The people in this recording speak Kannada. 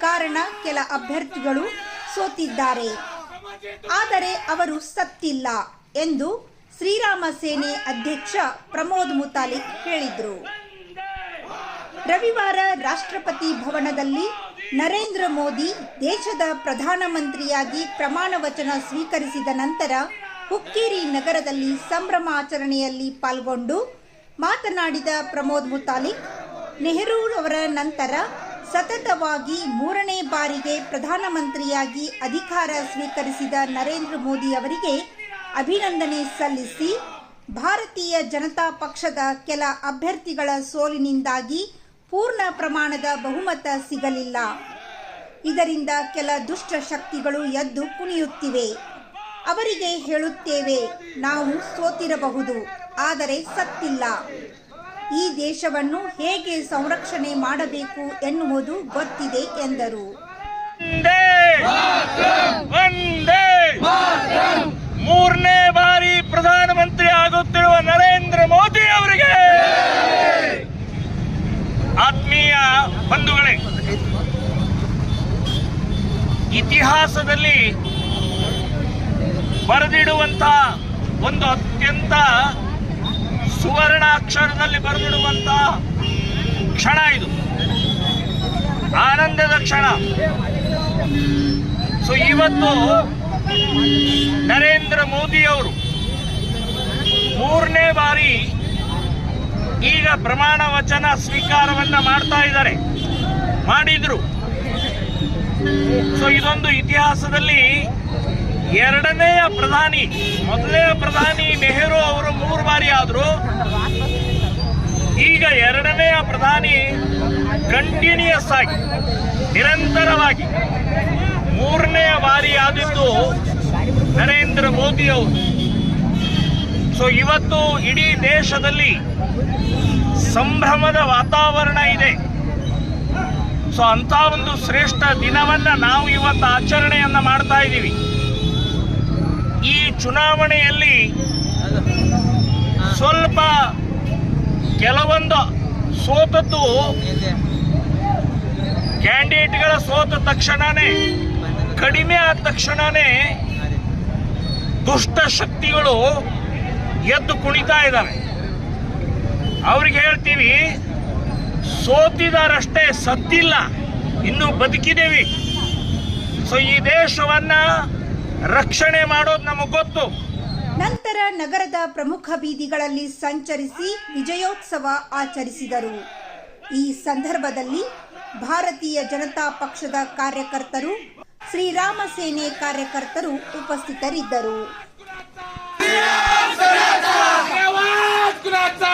ಕಾರಣ ಕೆಲ ಅಭ್ಯರ್ಥಿಗಳು ಸೋತಿದ್ದಾರೆ. ಆದರೆ ಅವರು ಸತ್ತಿಲ್ಲ ಎಂದು ಶ್ರೀರಾಮ ಸೇನೆ ಅಧ್ಯಕ್ಷ ಪ್ರಮೋದ್ ಮುತಾಲಿಕ್ ಹೇಳಿದರು. ರವಿವಾರ ರಾಷ್ಟ್ರಪತಿ ಭವನದಲ್ಲಿ ನರೇಂದ್ರ ಮೋದಿ ದೇಶದ ಪ್ರಧಾನಮಂತ್ರಿಯಾಗಿ ಪ್ರಮಾಣ ವಚನ ಸ್ವೀಕರಿಸಿದ ನಂತರ ಹುಕ್ಕೇರಿ ನಗರದಲ್ಲಿ ಸಂಭ್ರಮಾಚರಣೆಯಲ್ಲಿ ಪಾಲ್ಗೊಂಡು ಮಾತನಾಡಿದ ಪ್ರಮೋದ್ ಮುತಾಲಿಕ್, ನೆಹರೂರವರ ನಂತರ ಸತತವಾಗಿ ಮೂರನೇ ಬಾರಿಗೆ ಪ್ರಧಾನಮಂತ್ರಿಯಾಗಿ ಅಧಿಕಾರ ಸ್ವೀಕರಿಸಿದ ನರೇಂದ್ರ ಮೋದಿ ಅವರಿಗೆ ಅಭಿನಂದನೆ ಸಲ್ಲಿಸಿ, ಭಾರತೀಯ ಜನತಾ ಪಕ್ಷದ ಕೆಲ ಅಭ್ಯರ್ಥಿಗಳ ಸೋಲಿನಿಂದಾಗಿ ಪೂರ್ಣ ಪ್ರಮಾಣದ ಬಹುಮತ ಸಿಗಲಿಲ್ಲ. ಇದರಿಂದ ಕೆಲ ದುಷ್ಟ ಶಕ್ತಿಗಳು ಎದ್ದು ಕುಣಿಯುತ್ತಿವೆ. ಅವರಿಗೆ ಹೇಳುತ್ತೇವೆ, ನಾವು ಸೋತಿರಬಹುದು, ಆದರೆ ಸತ್ತಿಲ್ಲ. ಈ ದೇಶವನ್ನು ಹೇಗೆ ಸಂರಕ್ಷಣೆ ಮಾಡಬೇಕು ಎನ್ನುವುದು ಗೊತ್ತಿದೆ ಎಂದರು. ಮೂರನೇ ಬಾರಿ ಪ್ರಧಾನಮಂತ್ರಿ ಆಗುತ್ತಿರುವ ನರೇಂದ್ರ ಮೋದಿ ಅವರಿಗೆ ಆತ್ಮೀಯ ಬಂಧುಗಳೇ, ಇತಿಹಾಸದಲ್ಲಿ ಬರೆದಿಡುವಂತ ಒಂದು ಅತ್ಯಂತ ಸುವರ್ಣ ಅಕ್ಷರದಲ್ಲಿ ಬರೆದಿಡುವಂತ ಕ್ಷಣ ಇದು. ಆನಂದದ ಕ್ಷಣ. ಸೊ ಇವತ್ತು ನರೇಂದ್ರ ಮೋದಿ ಅವರು ಮೂರನೇ ಬಾರಿ ಈಗ ಪ್ರಮಾಣ ವಚನ ಸ್ವೀಕಾರವನ್ನ ಮಾಡ್ತಾ ಇದ್ದಾರೆ. ಮಾಡಿದ್ರು. ಸೊ ಇದೊಂದು ಇತಿಹಾಸದಲ್ಲಿ ಎರಡನೆಯ ಪ್ರಧಾನಿ ಮೊದಲನೇ ಪ್ರಧಾನಿ ನೆಹರು ಅವರು ಮೂರು ಬಾರಿ ಆದ್ರು. ಈಗ ಎರಡನೆಯ ಪ್ರಧಾನಿ ಕಂಟಿನ್ಯೂಸ್ ಆಗಿ, ನಿರಂತರವಾಗಿ ಮೂರನೆಯ ಬಾರಿ ಆದಿದ್ದು ನರೇಂದ್ರ ಮೋದಿ ಅವರು. ಸೊ ಇವತ್ತು ಇಡೀ ದೇಶದಲ್ಲಿ ಸಂಭ್ರಮದ ವಾತಾವರಣ ಇದೆ. ಸೊ ಅಂತ ಒಂದು ಶ್ರೇಷ್ಠ ದಿನವನ್ನ ನಾವು ಇವತ್ತು ಆಚರಣೆಯನ್ನ ಮಾಡ್ತಾ ಇದ್ದೀವಿ. ಚುನಾವಣೆಯಲ್ಲಿ ಸ್ವಲ್ಪ ಕೆಲವೊಂದು ಸೋತದ್ದು ಕ್ಯಾಂಡಿಡೇಟ್ಗಳ ಸೋತ ತಕ್ಷಣನೇ, ಕಡಿಮೆ ಆದ ತಕ್ಷಣನೇ ದುಷ್ಟ ಶಕ್ತಿಗಳು ಎದ್ದು ಕುಣಿತಾ ಇದ್ದಾವೆ ಅವ್ರಿಗೆ ಹೇಳ್ತೀವಿ, ಸೋತಿದಾರಷ್ಟೇ ಸತ್ತಿಲ್ಲ, ಇನ್ನು ಬದುಕಿದ್ದೇವೆ. ಸೊ ಈ ದೇಶವನ್ನ ರಕ್ಷಣೆ ಮಾಡೋದು ನಮಗೆ ಗೊತ್ತು ನಂತರ ನಗರದ ಪ್ರಮುಖ ಬೀದಿಗಳಲ್ಲಿ ಸಂಚರಿಸಿ ವಿಜಯೋತ್ಸವ ಆಚರಿಸಿದರು ಈ ಸಂದರ್ಭದಲ್ಲಿ ಭಾರತೀಯ ಜನತಾ ಪಕ್ಷದ ಕಾರ್ಯಕರ್ತರು ಶ್ರೀರಾಮ ಸೇನೆ ಕಾರ್ಯಕರ್ತರು ಉಪಸ್ಥಿತರಿದ್ದರು आवाज कुणाचा